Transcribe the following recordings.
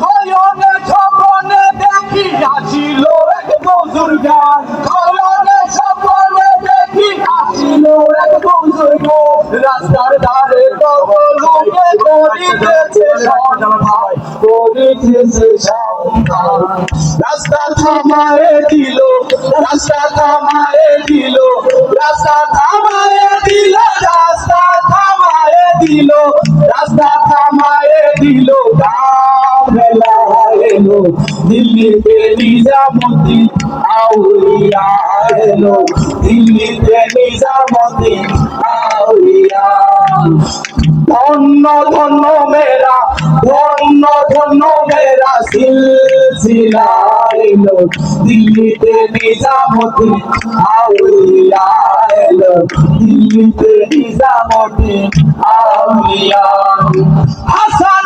খয়নে স্বপনে দেখি আসিল এক বুজুর্গান খয়নে স্বপনে দেখি আসিল এক বুজুর্গ রাস্তার ধারে লোকে করিতেছে সন্ধান করিতেছে সন্ধান। রাস্তা থামায়ে দিল রাস্তা থামায়ে দিল রাস্তা থামায়ে দিল বেলা এলো, দিল্লিতে নিজামতি আউলিয়া এলো, দিল্লিতে নিজামতি আউলিয়া। ধন্য ধন্য মেরা ধন্য ধন্য মেরা সিলসিলা এলো, দিল্লিতে নিজামতি আউলিয়া এলো, দিল্লিতে নিজামতি আউলিয়া। হাসানে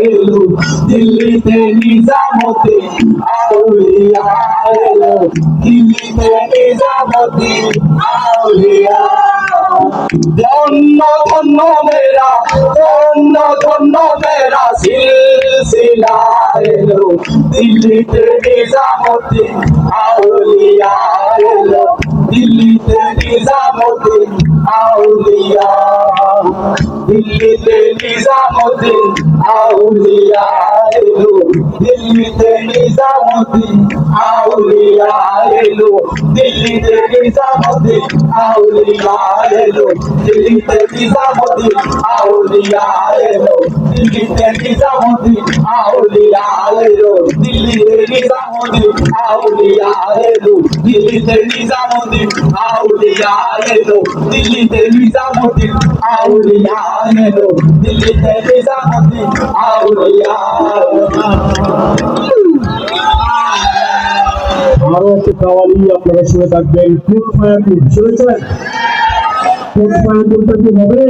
এলো দিল্লিতে নিজামতি, আউলিয়া এলো। দিল্লিতে নিজামতি, আউলিয়া। ধন্য ধন্য মেরা ধন্য ধন্য মেরা সিলসিলা এলো। দিল্লিতে নিজামতি, আউলিয়া এলো। দিল্লিতে নিজামতি, আউলিয়া। দিল্লিতে নিজামুদ্দিন, আউলিয়ায় দিল্লিতে নিজামুদ্দিন, আউলিয়ায় এলো দিল্লিতে নিজামুদ্দিন, আউলিয়ায় এলো দিল্লিতে নিজামুদ্দিন, আউলিয়ায় এলো দিল্লির নিজামুদ্দিন আউলিয়া আলেরো দিল্লির নিজামুদ্দিন আউলিয়া আলেরো দিল্লির নিজামুদ্দিন আউলিয়া আলেরো দিল্লির নিজামুদ্দিন আউলিয়া আলেরো দিল্লির নিজামুদ্দিন আউলিয়া আরও একটি কাওয়ালি আপনারা শুনে থাকবেন খুব ফায়ার শুনেছেন খুব ফায়ার করতে কি হবে